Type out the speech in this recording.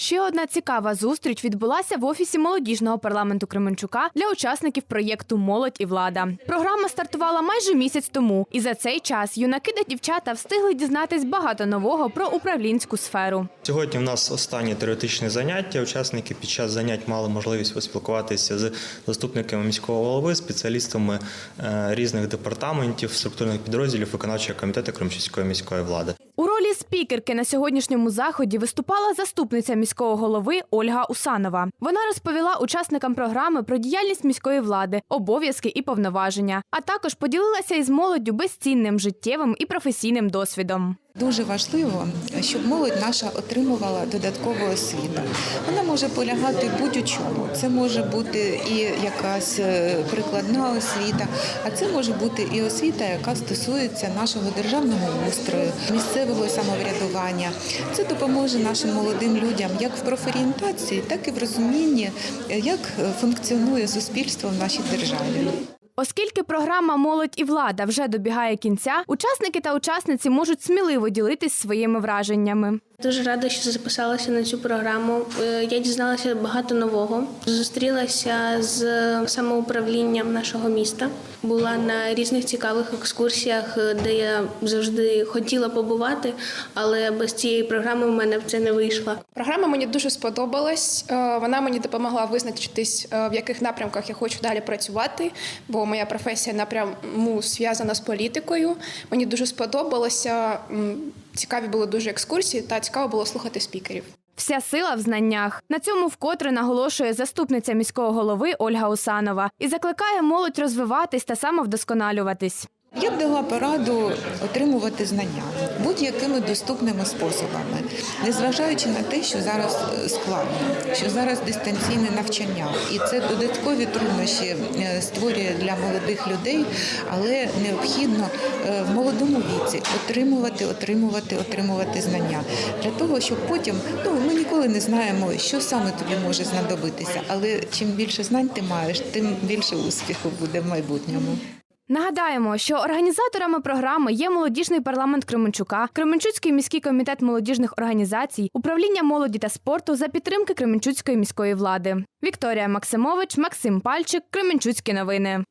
Ще одна цікава зустріч відбулася в офісі молодіжного парламенту Кременчука для учасників проєкту Молодь і влада. Програма стартувала майже місяць тому, і за цей час юнаки та дівчата встигли дізнатись багато нового про управлінську сферу. Сьогодні в нас останні теоретичні заняття. Учасники під час занять мали можливість поспілкуватися з заступниками міського голови, спеціалістами е, різних департаментів, структурних підрозділів виконавчого комітету Кримчицької міської влади. Спікерки на сьогоднішньому заході виступала заступниця міського голови Ольга Усанова. Вона розповіла учасникам програми про діяльність міської влади, обов'язки і повноваження, а також поділилася із молоддю безцінним життєвим і професійним досвідом. Дуже важливо, щоб молодь наша отримувала додаткову освіту. Вона може полягати будь-у чому. Це може бути і якась е, прикладна освіта, а це може бути і освіта, яка стосується нашого державного устрою, місцевого самоврядування. Це допоможе нашим молодим людям як в профорієнтації, так і в розумінні, е, як функціонує суспільство в нашій державі. Оскільки програма Молодь і влада вже добігає кінця, учасники та учасниці можуть сміливо ділитись своїми враженнями. Дуже рада, що записалася на цю програму. Е, Я дізналася багато нового. Зустрілася з самоуправлінням нашого міста. Була на різних цікавих екскурсіях, е, де я завжди хотіла побувати, але без цієї програми в мене б це не вийшло. Програма мені дуже сподобалась. Е, Вона мені допомогла визначитись, в яких напрямках я хочу далі працювати, бо моя професія напряму зв'язана з політикою. Мені дуже сподобалося. Цікаві були дуже екскурсії, та цікаво було слухати спікерів. Вся сила в знаннях. На цьому вкотре наголошує заступниця міського голови Ольга Усанова і закликає молодь розвиватись та самовдосконалюватись. Я б дала пораду отримувати знання будь-якими доступними способами, незважаючи на те, що зараз е, складно, що зараз дистанційне навчання, і це додаткові труднощі е, створює для молодих людей, але необхідно е, в молодому віці отримувати, отримувати, отримувати знання для того, щоб потім ну ми ніколи не знаємо, що саме тобі може знадобитися, але чим більше знань ти маєш, тим більше успіху буде в майбутньому. Нагадаємо, що організаторами програми є молодіжний парламент Кременчука, Кременчуцький міський комітет молодіжних організацій, управління молоді та спорту за підтримки Кременчуцької міської влади. Вікторія Максимович, Максим Пальчик, Кременчуцькі новини.